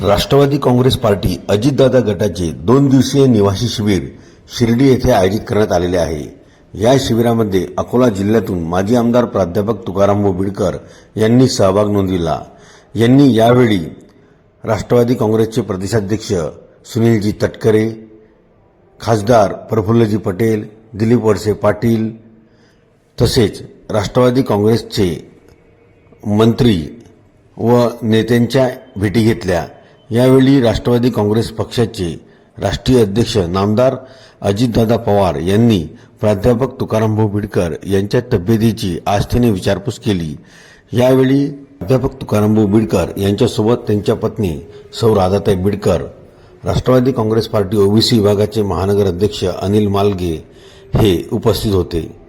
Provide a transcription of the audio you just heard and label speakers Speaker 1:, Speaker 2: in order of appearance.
Speaker 1: Rashtrawadi Congress party Ajitdada गटाचे दोन दिवसीय निवासी शिबिर शिर्डी येथे आयोजित करण्यात आलेले आहे. या शिबिरामध्ये अकोला जिल्ह्यातून माजी आमदार प्राध्यापक तुकाराम बिडकर यांनी सहभाग नोंदविला. यांनी यावेळी राष्ट्रवादी काँग्रेसचे प्रदेशाध्यक्ष सुनीलजी तटकरे खासदार प्रफुल्लजी पटेल दिलीप वडसे पाटील तसेच राष्ट्रवादी काँग्रेसचे मंत्री व नेत्यांच्या भेटी घेतल्या. यावेळी राष्ट्रवादी काँग्रेस पक्षाचे राष्ट्रीय अध्यक्ष नामदार अजितदादा पवार यांनी प्राध्यापक तुकारामभाऊ बिडकर यांच्या तब्येतीची आस्थेने विचारपूस केली. यावेळी प्राध्यापक तुकारामभाऊ बिडकर यांच्यासोबत त्यांच्या पत्नी सौ Radhatai Bidkar Rashtravadi Congress party OBC विभागाचे महानगर अध्यक्ष अनिल मालगे हे उपस्थित होते.